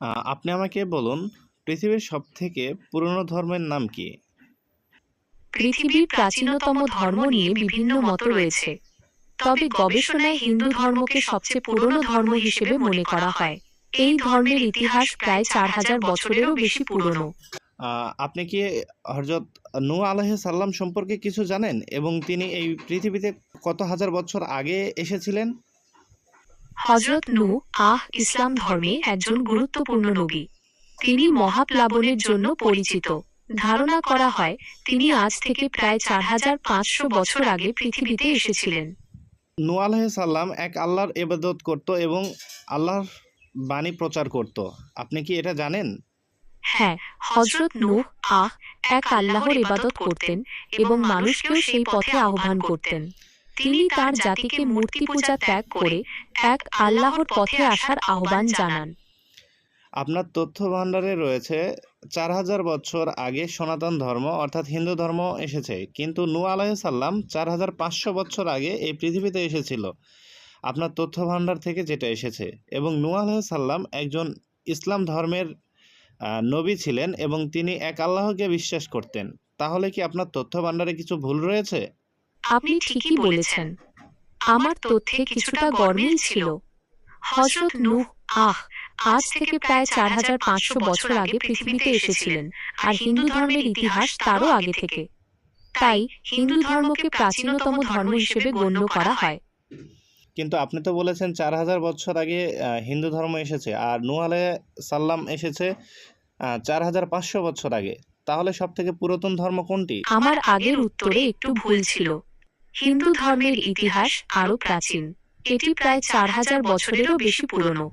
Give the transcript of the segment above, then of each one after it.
আপনি আমাকে বলুন, পৃথিবীর সবথেকে পুরনো ধর্মের নাম কি? পৃথিবীর প্রাচীনতম ধর্ম নিয়ে বিভিন্ন মত রয়েছে তবে গবেষণায় হিন্দু ধর্মকে সবচেয়ে পুরনো ধর্ম হিসেবে মনে করা হয় এই ধর্মের ইতিহাস প্রায় চার হাজার বছরেরও বেশি পুরনো আপনি কি হযরত নূহ আলাইহিস সাল্লাম সম্পর্কে কিছু জানেন এবং তিনি এই পৃথিবীতে কত হাজার বছর আগে এসেছিলেন? হজরত নূ আহ ইসলাম ধর্মে একজন গুরুত্বপূর্ণ নবী তিনি মহাপ্লাবনের জন্য পরিচিত ধারণা করা হয় তিনি আজ থেকে প্রায় চার হাজার পাঁচশো বছর আগে পৃথিবীতে এসেছিলেন নূহ আলাইহিস সালাম এক আল্লাহর এবাদত করত এবং আল্লাহর বাণী প্রচার করত। আপনি কি এটা জানেন? হ্যাঁ হজরত নূহ আহ এক আল্লাহর ইবাদত করতেন এবং মানুষকেও সেই পথে আহ্বান করতেন তিনি তার জাতিকে মূর্তি পূজা ত্যাগ করে এক আল্লাহর পথে আসার আহ্বান জানান। আপনার তথ্য ভাণ্ডারে রয়েছে চার হাজার বছর আগে সনাতন ধর্ম অর্থাৎ হিন্দু ধর্ম এসেছে কিন্তু নূহ আলাইহিস সালাম চার হাজার পাঁচশো বছর আগে এই পৃথিবীতে এসেছিল। আপনার তথ্য ভাণ্ডার থেকে যেটা এসেছে এবং নূহ আলাইহিস সালাম একজন ইসলাম ধর্মের আহ, নবী ছিলেন এবং তিনি এক আল্লাহকে বিশ্বাস করতেন। তাহলে কি আপনার তথ্য ভাণ্ডারে কিছু ভুল রয়েছে? আপনি ঠিকই বলেছেন। আমার তথ্যে কিছুটা গরমিল ছিল। হজরত নূহ আহ আজ থেকে প্রায় চার হাজার পাঁচশো বছর আগে পৃথিবীতে এসেছিলেন আর হিন্দু ধর্মের ইতিহাস তারও আগে থেকে। তাই হিন্দু ধর্মকে প্রাচীনতম ধর্ম হিসেবে গণ্য করা হয়। কিন্তু আপনি তো বলেছেন চার হাজার বছর আগে হিন্দু ধর্ম এসেছে আর নূহ সাল্লাম এসেছে চার হাজার পাঁচশো বছর আগে। তাহলে সব থেকে পুরাতন ধর্ম কোনটি? আমার আগের উত্তরে একটু ভুল ছিল। হিন্দু ধর্মের ইতিহাস আরও প্রাচীন। এটি প্রায় চার হাজার বছরেরও বেশি পুরনো।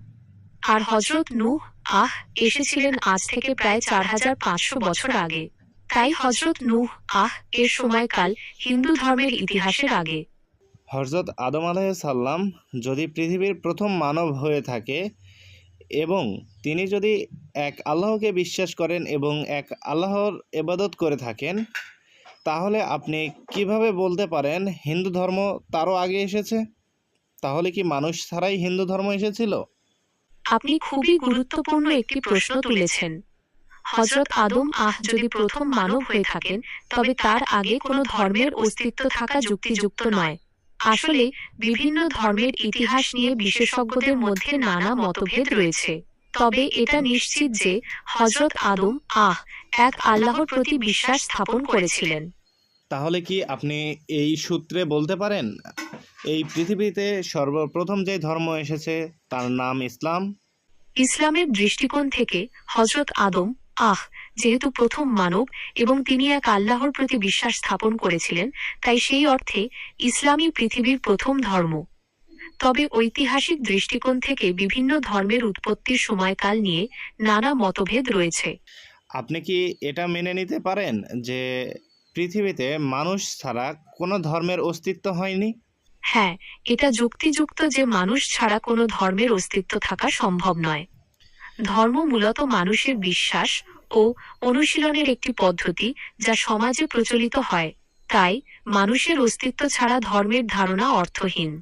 আর হজরত নূহ আহ এসেছিলেন আজ থেকে প্রায় চার হাজার পাঁচশো বছর আগে। তাই হজরত নূহ আহ এর সময়কাল হিন্দু ধর্মের ইতিহাসের আগে। হজরত আদম আলাইহিস সাল্লাম যদি পৃথিবীর প্রথম মানব হয়ে থাকে এবং তিনি যদি এক আল্লাহকে বিশ্বাস করেন এবং এক আল্লাহর এবাদত করে থাকেন তাহলে আপনি কীভাবে বলতে পারেন হিন্দু ধর্ম তারও আগে এসেছে? তাহলে কি মানুষ ছাড়াই হিন্দু ধর্ম এসেছিল? আপনি খুবই গুরুত্বপূর্ণ একটি প্রশ্ন তুলেছেন। হজরত আদম আহ যদি প্রথম মানব হয়ে থাকেন, তবে তার আগে কোনো ধর্মের অস্তিত্ব থাকা যুক্তিযুক্ত নয়। আসলে বিভিন্ন ধর্মের ইতিহাস নিয়ে বিশেষজ্ঞদের মধ্যে নানা মতভেদ রয়েছে। তবে এটা নিশ্চিত যে হজরত আদম আহ এক আল্লাহর প্রতি বিশ্বাস স্থাপন করেছিলেন। তাহলে কি আপনি এই সূত্রে বলতে পারেন? এই পৃথিবীতে সর্বপ্রথম যে ধর্ম এসেছে তার নাম ইসলাম? ইসলামের দৃষ্টিকোণ থেকে হজরত আদম আহ যেহেতু প্রথম মানব এবং তিনি এক আল্লাহর প্রতি বিশ্বাস স্থাপন করেছিলেন তাই সেই অর্থে ইসলামই পৃথিবীর প্রথম ধর্ম। তবে ঐতিহাসিক দৃষ্টিকোণ থেকে বিভিন্ন ধর্মের উৎপত্তির সময়কাল নিয়ে নানা মতভেদ রয়েছে। আপনি কি এটা মেনে নিতে পারেন যে পৃথিবীতে মানুষ ছাড়া কোনো ধর্মের অস্তিত্ব হয়নি? হ্যাঁ এটা যুক্তিযুক্ত যে মানুষ ছাড়া কোনো ধর্মের অস্তিত্ব থাকা সম্ভব নয়। ধর্ম মূলত মানুষের বিশ্বাস ও অনুশীলনের একটি পদ্ধতি যা সমাজে প্রচলিত হয়। তাই মানুষের অস্তিত্ব ছাড়া ধর্মের ধারণা অর্থহীন।